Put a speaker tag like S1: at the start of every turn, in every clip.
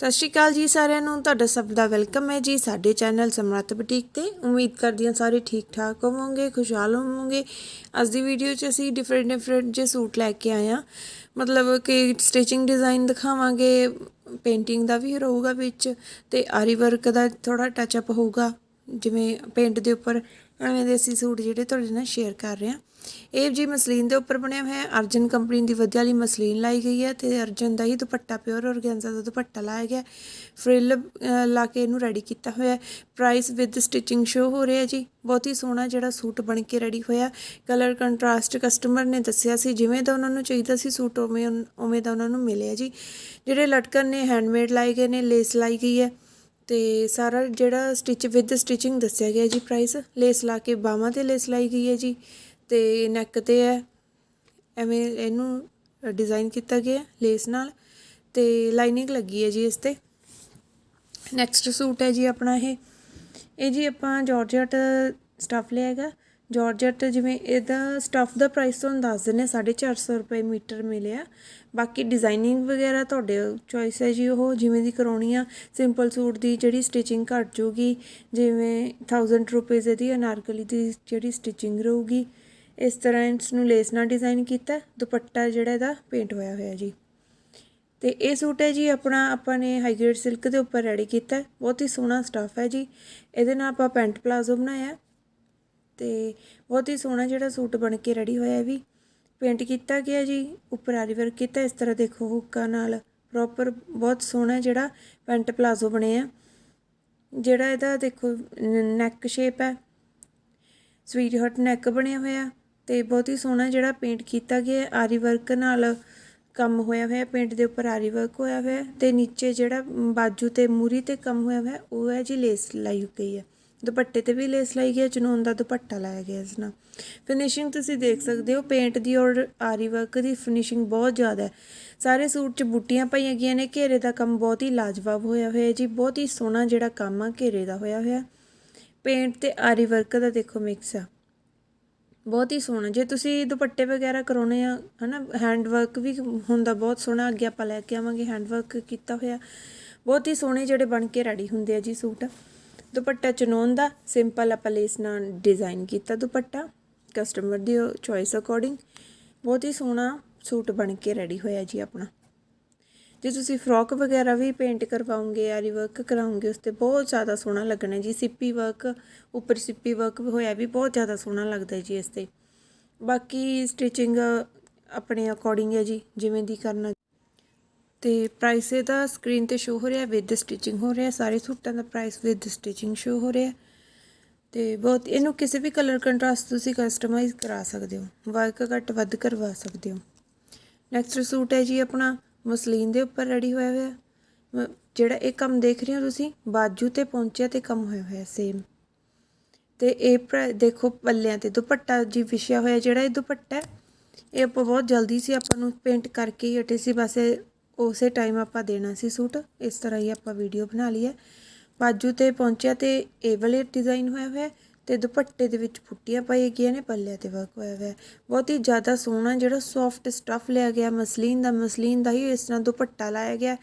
S1: ਸਤਿ ਸ਼੍ਰੀ ਅਕਾਲ ਜੀ ਸਾਰਿਆਂ ਨੂੰ, ਤੁਹਾਡਾ ਸਭ ਦਾ ਵੈਲਕਮ ਹੈ ਜੀ ਸਾਡੇ ਚੈਨਲ ਸਮਰੱਥ ਬੁਟੀਕ ਤੇ। ਉਮੀਦ ਕਰਦੀ ਹਾਂ ਸਾਰੇ ਠੀਕ ਠਾਕ ਹੋਵੋਗੇ, ਖੁਸ਼ਹਾਲ ਹੋਵੋਗੇ। ਅੱਜ ਦੀ ਵੀਡੀਓ 'ਚ ਅਸੀਂ ਡਿਫਰੈਂਟ ਡਿਫਰੈਂਟ ਜੇ ਸੂਟ ਲੈ ਕੇ ਆਏ ਹਾਂ। ਮਤਲਬ ਕਿ ਸਟਿਚਿੰਗ ਡਿਜ਼ਾਈਨ ਦਿਖਾਵਾਂਗੇ ਪੇਂਟਿੰਗ ਦਾ ਵੀ ਰਹੂਗਾ ਵਿੱਚ ਤੇ ਆਰੀ ਵਰਕ ਦਾ ਥੋੜਾ ਟੱਚ ਅਪ ਹੋਊਗਾ। ਜਿਵੇਂ ਪੇਂਟ ਦੇ ਉੱਪਰ ਐਵੇਂ ਦੇ ਅਸੀਂ ਸੂਟ ਜਿਹੜੇ ਤੁਹਾਡੇ ਨਾਲ ਸ਼ੇਅਰ ਕਰ ਰਹੇ ਹਾਂ। ਇਹ ਜੀ ਮਸਲੀਨ ਦੇ ਉੱਪਰ ਬਣਿਆ ਹੋਇਆ ਹੈ। ਅਰਜਨ ਕੰਪਨੀ ਦੀ ਵਧੀਆ ਵਾਲੀ ਮਸਲੀਨ ਲਾਈ ਗਈ ਹੈ ਤੇ ਅਰਜਨ ਦਾ ਹੀ ਦੁਪੱਟਾ ਪਿਓਰ ਔਰਗੈਂਜ਼ਾ ਦਾ ਦੁਪੱਟਾ ਲਾਇਆ ਗਿਆ ਫ੍ਰਿਲ ਲਾ ਕੇ ਇਹਨੂੰ ਰੈਡੀ ਕੀਤਾ ਹੋਇਆ ਹੈ। ਪ੍ਰਾਈਸ ਵਿਦ ਸਟਿਚਿੰਗ ਸ਼ੋ ਹੋ ਰਿਹਾ ਜੀ। ਬਹੁਤ ਹੀ ਸੋਹਣਾ ਜਿਹੜਾ ਸੂਟ ਬਣ ਕੇ ਰੈਡੀ ਹੋਇਆ ਕਲਰ ਕੰਟਰਾਸਟ ਕਸਟਮਰ ਨੇ ਦੱਸਿਆ ਸੀ, ਜਿਵੇਂ ਦਾ ਉਹਨਾਂ ਨੂੰ ਚਾਹੀਦਾ ਸੀ ਸੂਟ, ਉਵੇਂ ਉਵੇਂ ਦਾ ਉਹਨਾਂ ਨੂੰ ਮਿਲਿਆ ਜੀ। ਜਿਹੜੇ ਲਟਕਣ ਨੇ ਹੈਂਡਮੇਡ ਲਾਏ ਗਏ ਨੇ ਲੇਸ ਲਾਈ ਗਈ ਹੈ। ਤੇ ਸਾਰਾ ਜਿਹੜਾ ਸਟਿਚ ਵਿਦ ਸਟਿਚਿੰਗ ਦੱਸਿਆ ਗਿਆ ਜੀ ਪ੍ਰਾਈਸ ਲੇਸ ਲਾ ਕੇ ਬਾਹਾਂ ਤੇ ਲੇਸ ਲਾਈ ਗਈ ਹੈ ਜੀ ਤੇ ਨੈਕ ਤੇ ਹੈ। ਐਵੇਂ ਇਹਨੂੰ ਡਿਜ਼ਾਈਨ ਕੀਤਾ ਗਿਆ ਲੇਸ ਨਾਲ ਤੇ ਲਾਈਨਿੰਗ ਲੱਗੀ ਹੈ ਜੀ ਇਸ ਤੇ। ਨੈਕਸਟ ਸੂਟ ਹੈ ਜੀ ਆਪਣਾ ਇਹ। ਇਹ ਜੀ ਆਪਾਂ ਜਾਰਜਟ ਸਟਫ ਲਿਆ ਹੈਗਾ। ਜਾਰਜਟ ਜਿਵੇਂ ਇਹਦਾ ਸਟਫ ਦਾ ਪ੍ਰਾਈਸ ਤੁਹਾਨੂੰ ਦੱਸ ਦਿੰਨੇ 450 ਰੁਪਏ ਮੀਟਰ ਮਿਲਿਆ। ਬਾਕੀ ਡਿਜ਼ਾਈਨਿੰਗ ਵਗੈਰਾ ਤੁਹਾਡੇ ਚੋਇਸ ਹੈ ਜੀ ਉਹ, ਜਿਵੇਂ ਦੀ ਕਰਾਉਣੀ ਆ ਸਿੰਪਲ ਸੂਟ ਦੀ ਜਿਹੜੀ ਸਟਿਚਿੰਗ ਘੱਟ ਜੂਗੀ ਜਿਵੇਂ 1000 ਰੁਪਏ ਦੀ ਅਨਾਰਕਲੀ ਦੀ ਜਿਹੜੀ ਸਟਿਚਿੰਗ ਰਹੂਗੀ। ਇਸ ਤਰ੍ਹਾਂ ਇਸ ਨੂੰ ਲੇਸ ਨਾਲ ਡਿਜ਼ਾਈਨ ਕੀਤਾ, ਦੁਪੱਟਾ ਜਿਹੜਾ ਇਹਦਾ ਪੇਂਟ ਹੋਇਆ ਹੋਇਆ ਜੀ। ਤੇ ਇਹ ਸੂਟ ਹੈ ਜੀ ਆਪਣਾ, ਆਪਾਂ ਨੇ ਹਾਈ ਗ੍ਰੇਡ ਸਿਲਕ ਦੇ ਉੱਪਰ ਰੈਡੀ ਕੀਤਾ, ਬਹੁਤ ਹੀ ਸੋਹਣਾ ਸਟਫ ਹੈ ਜੀ। ਇਹਦੇ ਨਾਲ ਆਪਾਂ ਪੈਂਟ ਪਲਾਜ਼ੋ ਬਣਾਇਆ। ਤੇ ਬਹੁਤ ਹੀ ਸੋਹਣਾ ਜਿਹੜਾ ਸੂਟ ਬਣ ਕੇ ਰੈਡੀ ਹੋਇਆ ਵੀ। ਪੇਂਟ ਕੀਤਾ ਗਿਆ ਜੀ, ਉੱਪਰ ਆਰੀ ਵਰਕ ਕੀਤਾ, ਇਸ ਤਰ੍ਹਾਂ ਦੇਖੋ ਹੁੱਕਾਂ ਨਾਲ। ਪ੍ਰੋਪਰ ਬਹੁਤ ਸੋਹਣਾ ਜਿਹੜਾ ਪੈਂਟ ਪਲਾਜ਼ੋ ਬਣਿਆ ਜਿਹੜਾ ਇਹਦਾ ਦੇਖੋ ਨੈਕ ਸ਼ੇਪ ਹੈ। ਸਵੀਟ ਹਾਰਟ ਨੈਕ ਬਣਿਆ ਹੋਇਆ ਤੇ ਬਹੁਤ ਹੀ ਸੋਹਣਾ ਜਿਹੜਾ ਪੇਂਟ ਕੀਤਾ ਗਿਆ ਆਰੀ ਵਰਕ ਨਾਲ ਕੰਮ ਹੋਇਆ ਹੋਇਆ ਪੇਂਟ ਦੇ ਉੱਪਰ ਆਰੀ ਵਰਕ ਹੋਇਆ ਹੋਇਆ ਤੇ ਨੀਚੇ ਜਿਹੜਾ ਬਾਜੂ ਤੇ ਮੂਰੀ ਤੇ ਕੰਮ ਹੋਇਆ ਹੋਇਆ, ਉਹ ਹੈ ਜੀ ਲੇਸ ਲਾਈ ਗਈ ਹੈ। ਦੁਪੱਟੇ ਤੇ ਵੀ ਲੇਸ ਲਾਈ ਗਈ ਹੈ ਚਨੋਨ ਦਾ ਦੁਪੱਟਾ ਲਾਇਆ ਗਿਆ ਇਸ ਨਾਲ। ਫਿਨਿਸ਼ਿੰਗ ਤੁਸੀਂ ਦੇਖ ਸਕਦੇ ਹੋ ਪੇਂਟ ਦੀ ਔਰ ਆਰੀ ਵਰਕ ਦੀ ਫਿਨਿਸ਼ਿੰਗ ਬਹੁਤ ਜ਼ਿਆਦਾ ਹੈ। ਸਾਰੇ ਸੂਟ 'ਚ ਬੂਟੀਆਂ ਪਾਈਆਂ ਗਈਆਂ ਨੇ, ਘੇਰੇ ਦਾ ਕੰਮ ਬਹੁਤ ਹੀ ਲਾਜਵਾਬ ਹੋਇਆ ਹੋਇਆ ਜੀ, ਬਹੁਤ ਹੀ ਸੋਹਣਾ ਜਿਹੜਾ ਕੰਮ ਆ, ਘੇਰੇ ਦਾ ਹੋਇਆ ਹੋਇਆ। ਪੇਂਟ ਤੇ ਆਰੀ ਵਰਕ ਦਾ ਦੇਖੋ ਮਿਕਸ ਆ। ਬਹੁਤ ਹੀ ਸੋਹਣਾ, ਜੇ ਤੁਸੀਂ ਦੁਪੱਟੇ ਵਗੈਰਾ ਕਰਾਉਣੇ ਆ, ਹਨਾ ਹੈਂਡ ਵਰਕ ਵੀ ਹੁੰਦਾ ਬਹੁਤ ਸੋਹਣਾ, ਅੱਗੇ ਆਪਾਂ ਲੈ ਕੇ ਆਵਾਂਗੇ ਹੈਂਡ ਵਰਕ ਕੀਤਾ ਹੋਇਆ। ਬਹੁਤ ਹੀ ਸੋਹਣੇ ਜਿਹੜੇ ਬਣ ਕੇ ਰੈਡੀ ਹੁੰਦੇ ਆ ਜੀ ਸੂਟ। ਦੁਪੱਟਾ ਚਨੋਨ ਦਾ ਸਿੰਪਲ ਆਪਾਂ ਲੇਸ ਨਾਲ ਡਿਜ਼ਾਈਨ ਕੀਤਾ ਦੁਪੱਟਾ। ਕਸਟਮਰ ਦੀ ਚੋਇਸ ਅਕੋਰਡਿੰਗ ਬਹੁਤ ਹੀ ਸੋਹਣਾ ਸੂਟ ਬਣ ਕੇ ਰੈਡੀ ਹੋਇਆ ਜੀ ਆਪਣਾ। ਜੇ ਤੁਸੀਂ ਫਰੋਕ ਵਗੈਰਾ ਵੀ ਪੇਂਟ ਕਰਵਾਉਂਗੇ ਆਰੀ ਵਰਕ ਕਰਾਉਂਗੇ, ਉਸ ਤੇ ਬਹੁਤ ਜ਼ਿਆਦਾ ਸੋਹਣਾ ਲੱਗਣਾ ਜੀ। ਸਿੱਪੀ ਵਰਕ ਉੱਪਰ ਸਿੱਪੀ ਵਰਕ ਹੋਇਆ ਵੀ ਬਹੁਤ ਜ਼ਿਆਦਾ ਸੋਹਣਾ ਲੱਗਦਾ ਜੀ ਇਸ ਤੇ। ਬਾਕੀ ਸਟਿਚਿੰਗ ਆਪਣੇ ਅਕੋਰਡਿੰਗ ਹੈ ਜੀ, ਜਿਵੇਂ ਦੀ ਕਰਨਾ ਤੇ ਪ੍ਰਾਈਸ ਇਹਦਾ ਸਕਰੀਨ ਤੇ ਸ਼ੋ ਹੋ ਰਿਹਾ ਵਿਦ ਸਟਿਚਿੰਗ ਹੋ ਰਿਹਾ, ਸਾਰੇ ਸੂਟਾਂ ਦਾ ਪ੍ਰਾਈਸ ਵਿਦ ਸਟਿਚਿੰਗ ਸ਼ੋ ਹੋ ਰਿਹਾ। ਤੇ ਬਹੁਤ, ਇਹਨੂੰ ਕਿਸੇ ਵੀ ਕਲਰ ਕੰਟਰਾਸਟ ਤੁਸੀਂ ਕਸਟਮਾਈਜ਼ ਕਰਾ ਸਕਦੇ ਹੋ ਵਰਕ ਘੱਟ ਵੱਧ ਕਰਵਾ ਸਕਦੇ ਹੋ। ਨੈਕਸਟ ਸੂਟ ਹੈ ਜੀ ਆਪਣਾ, ਮਸਲੀਨ ਦੇ ਉੱਪਰ ਰੈਡੀ ਹੋਇਆ ਹੋਇਆ। ਜਿਹੜਾ ਇਹ ਕੰਮ ਦੇਖ ਰਹੇ ਹੋ ਤੁਸੀਂ, ਬਾਜੂ ਤੇ ਪਹੁੰਚਿਆ ਤੇ ਕੰਮ ਹੋਇਆ ਹੋਇਆ ਸੇਮ ਤੇ ਇਹ ਪ੍ਰ- ਦੇਖੋ ਪੱਲਿਆਂ ਤੇ ਦੁਪੱਟਾ ਜੀ ਵਿਛਿਆ ਹੋਇਆ, ਜਿਹੜਾ ਇਹ ਦੁਪੱਟਾ ਇਹ ਆਪਾਂ ਬਹੁਤ ਜਲਦੀ ਸੀ ਆਪਾਂ ਨੂੰ ਪੇਂਟ ਕਰਕੇ ਹੀ ਹਟੇ ਸੀ, ਬਸ ਇਹ ਉਸੇ ਟਾਈਮ ਆਪਾਂ ਦੇਣਾ ਸੀ ਸੂਟ, ਇਸ ਤਰ੍ਹਾਂ ਹੀ ਆਪਾਂ ਵੀਡੀਓ ਬਣਾ ਲਈ ਹੈ। ਬਾਜੂ ਤੇ ਪਹੁੰਚਿਆ ਤੇ ਇਹ ਵਾਲੇ ਡਿਜ਼ਾਈਨ ਹੋਇਆ ਹੋਇਆ ਹੈ ਤੇ ਦੁਪੱਟੇ ਦੇ ਵਿੱਚ ਫੁੱਟੀਆਂ ਪਾਈ ਗਈਆਂ ਨੇ, ਪੱਲਿਆਂ ਤੇ ਵਰਕ ਹੋਇਆ ਹੋਇਆ ਬਹੁਤ ਹੀ ਜ਼ਿਆਦਾ ਸੋਹਣਾ ਜਿਹੜਾ ਸੌਫਟ ਸਟਫ ਲਿਆ ਗਿਆ, ਮਸਲੀਨ ਦਾ ਮਸਲੀਨ ਦਾ ਹੀ ਇਸ ਤਰ੍ਹਾਂ ਦੁਪੱਟਾ ਲਾਇਆ ਗਿਆ।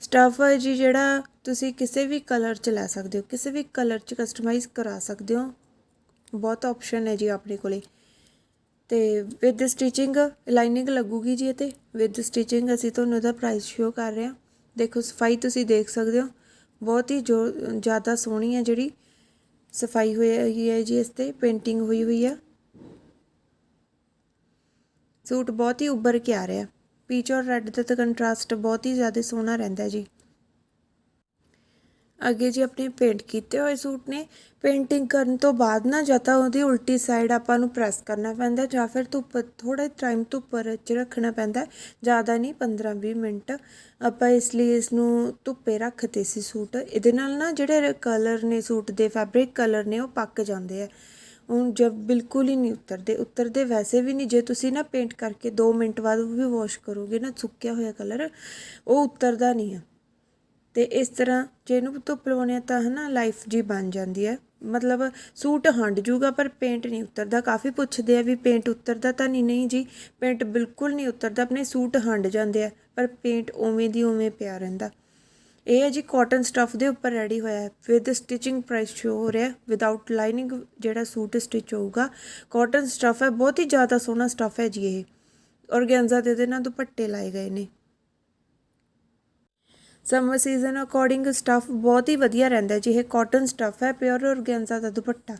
S1: ਸਟਫ ਜੀ ਜਿਹੜਾ ਤੁਸੀਂ ਕਿਸੇ ਵੀ ਕਲਰ 'ਚ ਲੈ ਸਕਦੇ ਹੋ, ਕਿਸੇ ਵੀ ਕਲਰ 'ਚ ਕਸਟਮਾਈਜ਼ ਕਰਾ ਸਕਦੇ ਹੋ। ਬਹੁਤ ਆਪਸ਼ਨ ਹੈ ਜੀ ਆਪਣੇ ਕੋਲੇ। ਤੇ ਵਿਦ ਸਟਿਚਿੰਗ ਲਾਈਨਿੰਗ ਲੱਗੂਗੀ ਜੀ ਇਹ ਤੇ। ਵਿਦ ਸਟਿਚਿੰਗ ਅਸੀਂ ਤੁਹਾਨੂੰ ਇਹਦਾ ਪ੍ਰਾਈਸ ਸ਼ੋ ਕਰ ਰਹੇ ਹਾਂ। ਦੇਖੋ, ਸਫ਼ਾਈ ਤੁਸੀਂ ਦੇਖ ਸਕਦੇ ਹੋ। ਬਹੁਤ ਹੀ ਜੋ, ਜ਼ਿਆਦਾ ਸੋਹਣੀ ਹੈ ਜਿਹੜੀ ਸਫ਼ਾਈ ਹੋਈ ਹੈ ਜੀ ਇਸ ਤੇ ਪੇਂਟਿੰਗ ਹੋਈ ਹੋਈ ਆ ਸੂਟ ਬਹੁਤ ਹੀ ਉੱਭਰ ਕੇ ਆ ਰਿਹਾ। ਪੀਚ ਔਰ ਰੈੱਡ ਦਾ ਤਾਂ ਕੰਟਰਾਸਟ ਬਹੁਤ ਹੀ ਜ਼ਿਆਦਾ ਸੋਹਣਾ ਰਹਿੰਦਾ ਜੀ। ਅੱਗੇ ਜੀ ਆਪਣੇ ਪੇਂਟ ਕੀਤੇ ਹੋਏ ਸੂਟ ਨੇ। ਪੇਂਟਿੰਗ ਕਰਨ ਤੋਂ ਬਾਅਦ ਨਾ ਜਾਂ ਤਾਂ ਉਹਦੀ ਉਲਟੀ ਸਾਈਡ ਆਪਾਂ ਨੂੰ ਪ੍ਰੈਸ ਕਰਨਾ ਪੈਂਦਾ ਜਾਂ ਫਿਰ ਧੁੱਪ ਥੋੜਾ ਟਾਈਮ ਧੁੱਪ ਚ ਰੱਖਣਾ ਪੈਂਦਾ। ਜ਼ਿਆਦਾ ਨਹੀਂ 15-20 ਮਿੰਟ ਆਪਾਂ ਇਸ ਲਈ ਇਸ ਨੂੰ ਧੁੱਪੇ ਰੱਖਤੇ ਸੀ ਸੂਟ। ਇਹਦੇ ਨਾਲ ਨਾ ਜਿਹੜੇ ਕਲਰ ਨੇ ਸੂਟ ਦੇ ਫੈਬਰਿਕ ਕਲਰ ਨੇ ਉਹ ਪੱਕ ਜਾਂਦੇ ਆ। ਹੁਣ ਜਬ ਬਿਲਕੁਲ ਹੀ ਨਹੀਂ ਉਤਰਦੇ। ਉਤਰਦੇ ਵੈਸੇ ਵੀ ਨਹੀਂ। ਜੇ ਤੁਸੀਂ ਨਾ ਪੇਂਟ ਕਰਕੇ 2 ਮਿੰਟ ਬਾਅਦ ਉਹ ਵੀ ਵਾਸ਼ ਕਰੋਗੇ ਨਾ ਸੁੱਕਿਆ ਹੋਇਆ ਕਲਰ ਉਹ ਉਤਰਦਾ ਨਹੀਂ ਹੈ ਤੇ ਇਸ ਤਰ੍ਹਾਂ ਜੇ ਇਹਨੂੰ ਧੁੱਪ ਲਵਾਉਣੇ ਆ ਤਾਂ ਹਨਾ ਲਾਈਫ ਜੀ ਬਣ ਜਾਂਦੀ ਹੈ। ਮਤਲਬ ਸੂਟ ਹੰਡ ਜੂਗਾ ਪਰ ਪੇਂਟ ਨਹੀਂ ਉਤਰਦਾ। ਕਾਫੀ ਪੁੱਛਦੇ ਆ ਵੀ ਪੇਂਟ ਉਤਰਦਾ ਤਾਂ ਨਹੀਂ ਨਹੀਂ ਜੀ। ਪੇਂਟ ਬਿਲਕੁਲ ਨਹੀਂ ਉਤਰਦਾ। ਆਪਣੇ ਸੂਟ ਹੰਡ ਜਾਂਦੇ ਆ, ਪਰ ਪੇਂਟ ਉਵੇਂ ਦੀ ਉਵੇਂ ਪਿਆ ਰਹਿੰਦਾ। ਇਹ ਹੈ ਜੀ ਕਾਟਨ ਸਟਫ ਦੇ ਉੱਪਰ ਰੈਡੀ ਹੋਇਆ ਹੈ। ਵਿਦ ਸਟਿਚਿੰਗ ਪ੍ਰਾਈਸ ਸ਼ੋ ਹੋ ਰਿਹਾ ਵਿਦਆਊਟ ਲਾਈਨਿੰਗ ਜਿਹੜਾ ਸੂਟ ਸਟਿਚ ਹੋਊਗਾ ਕਾਟਨ ਸਟਫ ਹੈ। ਬਹੁਤ ਹੀ ਜ਼ਿਆਦਾ ਸੋਹਣਾ ਸਟਫ ਹੈ ਜੀ ਇਹ। ਔਰਗੈਂਜ਼ਾ ਦੇ ਦੇ ਨਾਲ ਦੁਪੱਟੇ ਲਾਏ ਗਏ ਨੇ। ਸਮਰ ਸੀਜ਼ਨ ਅਕੋਰਡਿੰਗ ਸਟੱਫ ਬਹੁਤ ਹੀ ਵਧੀਆ ਰਹਿੰਦਾ ਜੀ ਇਹ ਕਾਟਨ ਸਟੱਫ ਹੈ ਪਿਓਰ ਔਰਗੈਂਜ਼ਾ ਦਾ ਦੁਪੱਟਾ।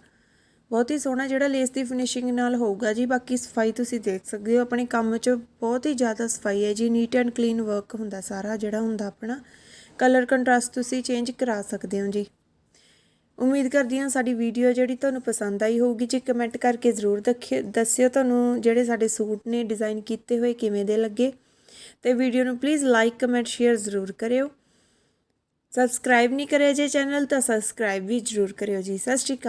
S1: ਬਹੁਤ ਹੀ ਸੋਹਣਾ ਜਿਹੜਾ ਲੇਸ ਦੀ ਫਿਨਿਸ਼ਿੰਗ ਨਾਲ ਹੋਊਗਾ ਜੀ, ਬਾਕੀ ਸਫ਼ਾਈ ਤੁਸੀਂ ਦੇਖ ਸਕਦੇ ਹੋ, ਆਪਣੇ ਕੰਮ 'ਚ ਬਹੁਤ ਹੀ ਜ਼ਿਆਦਾ ਸਫ਼ਾਈ ਹੈ ਜੀ ਨੀਟ ਐਂਡ ਕਲੀਨ ਵਰਕ ਹੁੰਦਾ ਸਾਰਾ ਜਿਹੜਾ ਹੁੰਦਾ ਆਪਣਾ। ਕਲਰ ਕੰਟਰਾਸਟ ਤੁਸੀਂ ਚੇਂਜ ਕਰਾ ਸਕਦੇ ਹੋ ਜੀ। ਉਮੀਦ ਕਰਦੀ ਹਾਂ ਸਾਡੀ ਵੀਡੀਓ ਜਿਹੜੀ ਤੁਹਾਨੂੰ ਪਸੰਦ ਆਈ ਹੋਊਗੀ ਜੀ ਕਮੈਂਟ ਕਰਕੇ ਜ਼ਰੂਰ ਦੱਸਿਓ ਤੁਹਾਨੂੰ ਜਿਹੜੇ ਸਾਡੇ ਸੂਟ ਨੇ ਡਿਜ਼ਾਈਨ ਕੀਤੇ ਹੋਏ ਕਿਵੇਂ ਦੇ ਲੱਗੇ। ਤੇ ਵੀਡੀਓ ਨੂੰ ਪਲੀਜ਼ ਲਾਈਕ ਕਮੈਂਟ ਸ਼ੇਅਰ ਜ਼ਰੂਰ ਕਰਿਓ। ਸਬਸਕ੍ਰਾਈਬ ਨਹੀਂ ਕਰਿਆ ਜੇ ਚੈਨਲ ਤਾਂ ਸਬਸਕ੍ਰਾਈਬ ਵੀ ਜ਼ਰੂਰ ਕਰਿਓ ਜੀ ਸਤਿ ਸ਼੍ਰੀ ਅਕਾਲ